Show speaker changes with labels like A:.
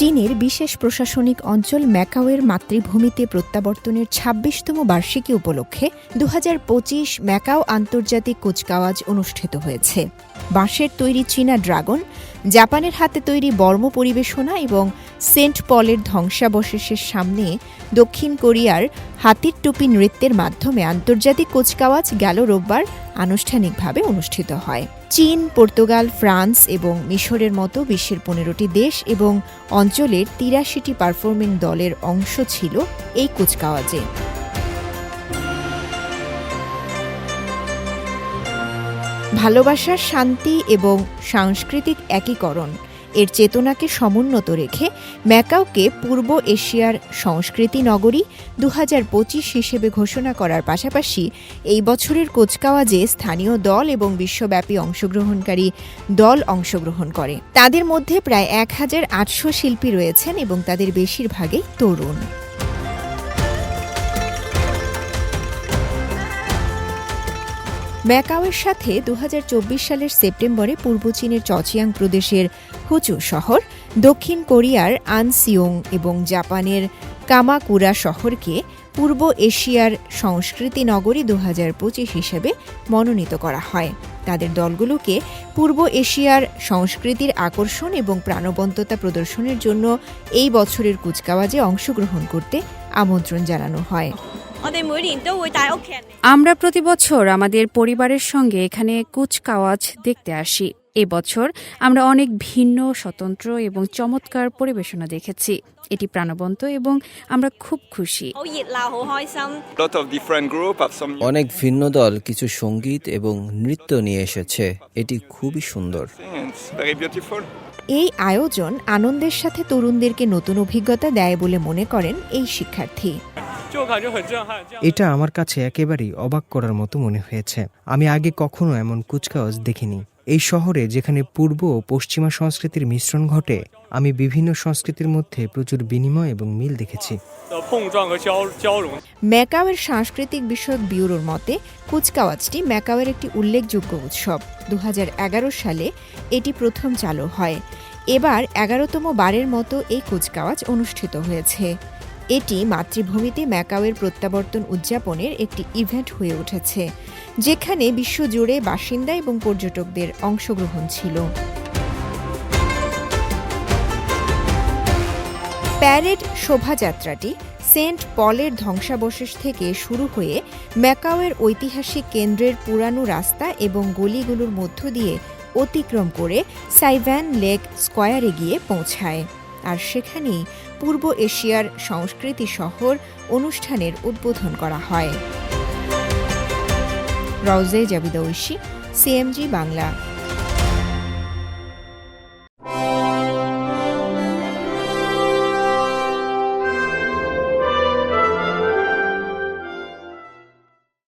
A: চীনের বিশেষ প্রশাসনিক অঞ্চল ম্যাকাওয়ের মাতৃভূমিতে প্রত্যাবর্তনের ছাব্বিশতম বার্ষিকী উপলক্ষে দুহাজার পঁচিশ ম্যাকাও আন্তর্জাতিক কুচকাওয়াজ অনুষ্ঠিত হয়েছে। বাঁশের তৈরি চীনা ড্রাগন, জাপানের হাতে তৈরি বর্ম পরিবেশনা এবং সেন্ট পলের ধ্বংসাবশেষের সামনে দক্ষিণ কোরিয়ার হাতির টুপি নৃত্যের মাধ্যমে আন্তর্জাতিক কুচকাওয়াজ গেল রোববার আনুষ্ঠানিকভাবে অনুষ্ঠিত হয়। চীন, পর্তুগাল, ফ্রান্স এবং মিশরের মতো বিশ্বের পনেরোটি দেশ এবং অঞ্চলের তিরাশিটি পারফর্মিং দলের অংশ ছিল এই কুচকাওয়াজে। ভালোবাসার শান্তি এবং সাংস্কৃতিক একীকরণ এর চেতনাকে সমুন্নত রেখে ম্যাকাওকে পূর্ব এশিয়ার সংস্কৃতি নগরী দু হাজার পঁচিশ হিসেবে ঘোষণা করার পাশাপাশি এই বছরের কোচকাওয়াজে স্থানীয় দল এবং বিশ্বব্যাপী অংশগ্রহণকারী দল অংশগ্রহণ করে। তাদের মধ্যে প্রায় এক হাজার আটশো শিল্পী রয়েছেন এবং তাদের বেশিরভাগই তরুণ। ম্যাকাওয়ের সাথে দু হাজার চব্বিশ সালের সেপ্টেম্বরে পূর্ব চীনের চচিয়াং প্রদেশের হুচু শহর, দক্ষিণ কোরিয়ার আনসিওং এবং জাপানের কামাকুরা শহরকে পূর্ব এশিয়ার সংস্কৃতি নগরী দু পঁচিশ হিসেবে মনোনীত করা হয়। তাদের দলগুলোকে পূর্ব এশিয়ার সংস্কৃতির আকর্ষণ এবং প্রাণবন্ততা প্রদর্শনের জন্য এই বছরের কুচকাওয়াজে অংশগ্রহণ করতে আমন্ত্রণ জানানো হয়।
B: আমরা প্রতি বছর আমাদের পরিবারের সঙ্গে এখানে কুচকাওয়াজ দেখতে আসি। এবছর আমরা অনেক ভিন্ন স্বতন্ত্র এবং চমৎকার পরিবেশনা দেখেছি। এটি প্রাণবন্ত এবং আমরা খুব খুশি।
C: অনেক ভিন্ন দল কিছু সংগীত এবং নৃত্য নিয়ে এসেছে। এটি খুবই সুন্দর।
A: এই আয়োজন আনন্দের সাথে তরুণদেরকে নতুন অভিজ্ঞতা দেয় বলে মনে করেন এই শিক্ষার্থী।
D: এটা আমার কাছে একেবারেই অবাক করার মতো মনে হয়েছে। আমি আগে কখনো এমন কুচকাওয়াজ দেখিনি। এই শহরে যেখানে পূর্ব ও পশ্চিমা সংস্কৃতির মিশ্রণ ঘটে আমি বিভিন্ন সংস্কৃতির মধ্যে প্রচুর বিনিময় এবং মিল দেখেছি।
A: ম্যাকাওয়ের সাংস্কৃতিক বিষয়ক ব্যুরোর মতে কুচকাওয়াজটি ম্যাকাওয়ের একটি উল্লেখযোগ্য উৎসব। দু হাজার এগারো সালে এটি প্রথম চালু হয়। এবার এগারোতম বারের মতো এই কুচকাওয়াজ অনুষ্ঠিত হয়েছে। এটি মাতৃভূমিতে ম্যাকাওয়ের প্রত্যাবর্তন উদযাপনের একটি ইভেন্ট হয়ে উঠেছে, যেখানে বিশ্বজুড়ে বাসিন্দা এবং পর্যটকদের অংশগ্রহণ ছিল। প্যারেড শোভাযাত্রাটি সেন্ট পলের ধ্বংসাবশেষ থেকে শুরু হয়ে ম্যাকাওয়ের ঐতিহাসিক কেন্দ্রের পুরানো রাস্তা এবং গলিগুলোর মধ্য দিয়ে অতিক্রম করে সাইভ্যান লেক স্কয়ারে গিয়ে পৌঁছায়। আর সেখানেই পূর্ব এশিয়ার সংস্কৃতি শহর অনুষ্ঠানের উদ্বোধন করা হয়। রওজে জাবিদা ঐশী, সিএমজি বাংলা।